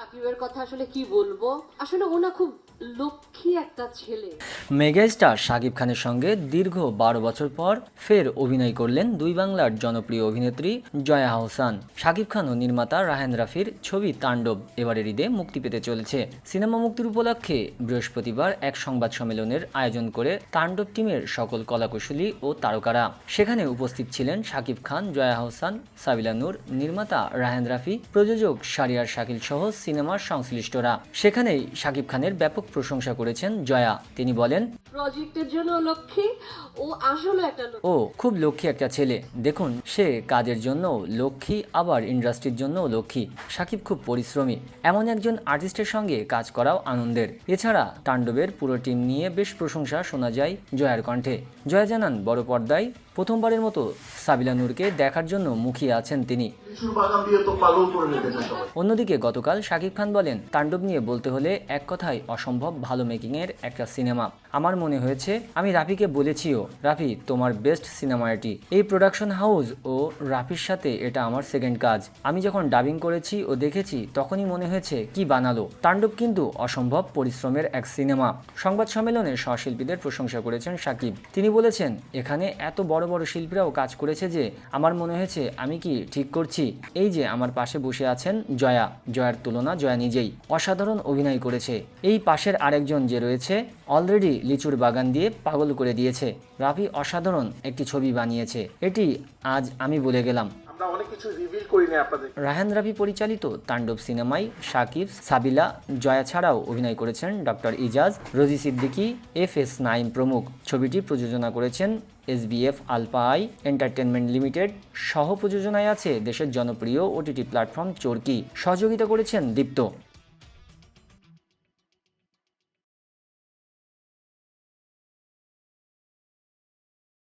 সাকিবের কথা আসলে কি বলব? আসলে ওনা খুব লক্ষ্মী একটা ছেলে। মেগাস্টার শাকিব খানের সঙ্গে দীর্ঘ বারো বছর পর ফের অভিনয় করলেন দুই বাংলার জনপ্রিয় অভিনেত্রী জয়া আহসান। শাকিব খান ও নির্মাতা রাহেন রাফির ছবি তাণ্ডব এবারের ঈদে মুক্তি পেতে চলেছে। সিনেমা মুক্তির উপলক্ষে বৃহস্পতিবার এক সংবাদ সম্মেলনের আয়োজন করে তাণ্ডব টিমের সকল কলাকুশলী ও তারকারা। সেখানে উপস্থিত ছিলেন শাকিব খান, জয়া আহসান, সাবিলা নূর, নির্মাতা রাহেন রাফি, প্রযোজক শারিয়ার শাকিল সহ সিনেমার সংশ্লিষ্টরা। সেখানেই শাকিব খানের ব্যাপক প্রশংসা করেছেন জয়া। তিনি বলেন প্রজেক্টের জন্য লক্ষ্মী ও আসলে একটা ও খুব লক্ষ্মী একটা ছেলে। দেখুন সে কাজের জন্য লক্ষ্মী আবার ইন্ডাস্ট্রির জন্য লক্ষ্মী। শাকিব খুব পরিশ্রমী। এমন একজন আর্টিস্টের সঙ্গে কাজ করাও আনন্দের। এছাড়া তাণ্ডবের পুরো টিম নিয়ে বেশ প্রশংসা শোনা যায় জয়ার কণ্ঠে। জয়া জানান বড় পর্দায় প্রথমবারের মতো সাবিলা নূরকে দেখার জন্য মুখিয়ে আছেন তিনি। অন্যদিকে গতকাল শাকিব খান বলেন, তাণ্ডব নিয়ে বলতে হলে এক কথায় অসম্ভব ভালো মেকিংয়ের একটা সিনেমা। আমার মনে হয়েছে, আমি রাফিকে বলেছিও, রাফি, তোমার বেস্ট সিনেমা এটি। এই প্রোডাকশন হাউস ও রাফির সাথে এটা আমার সেকেন্ড কাজ। আমি যখন ডাবিং করেছি ও দেখেছি, তখনই মনে হয়েছে কি বানালো। তাণ্ডব কিন্তু অসম্ভব পরিশ্রমের এক সিনেমা। সংবাদ সম্মেলনে সহশিল্পীদের প্রশংসা করেছেন সাকিব তিনি বলেছেন, এখানে এত বড় বড় শিল্পীরাও কাজ করেছে যে, আমার মনে হয়েছে আমি কি ঠিক করছি? এই যে আমার পাশে বসে আছেন জয়া। জয়ার তুলনা জয়া নিজেই অসাধারণ অভিনয় করেছে। এই পাশের আরেকজন যে রয়েছে অলরেডি লিচুর বাগান দিয়ে পাগল করে দিয়েছে। রাফি অসাধারণ একটি ছবি বানিয়েছে। এটি আজ আমি বলে গেলাম। রাহান রাভি পরিচালিত তাণ্ডব সিনেমায় শাকিব সাবিলা, জয়া ছাড়াও অভিনয় করেছেন doctor Ejaz, Rosy Siddiqui F S Naim প্রমুখ। ছবিটি প্রযোজনা করেছেন SBF alpha I entertainment limited. সহ প্রযোজনায় আছে দেশের জনপ্রিয় ওটিটি প্ল্যাটফর্ম চরকি। সহযোগিতা করেছেন দীপ্ত।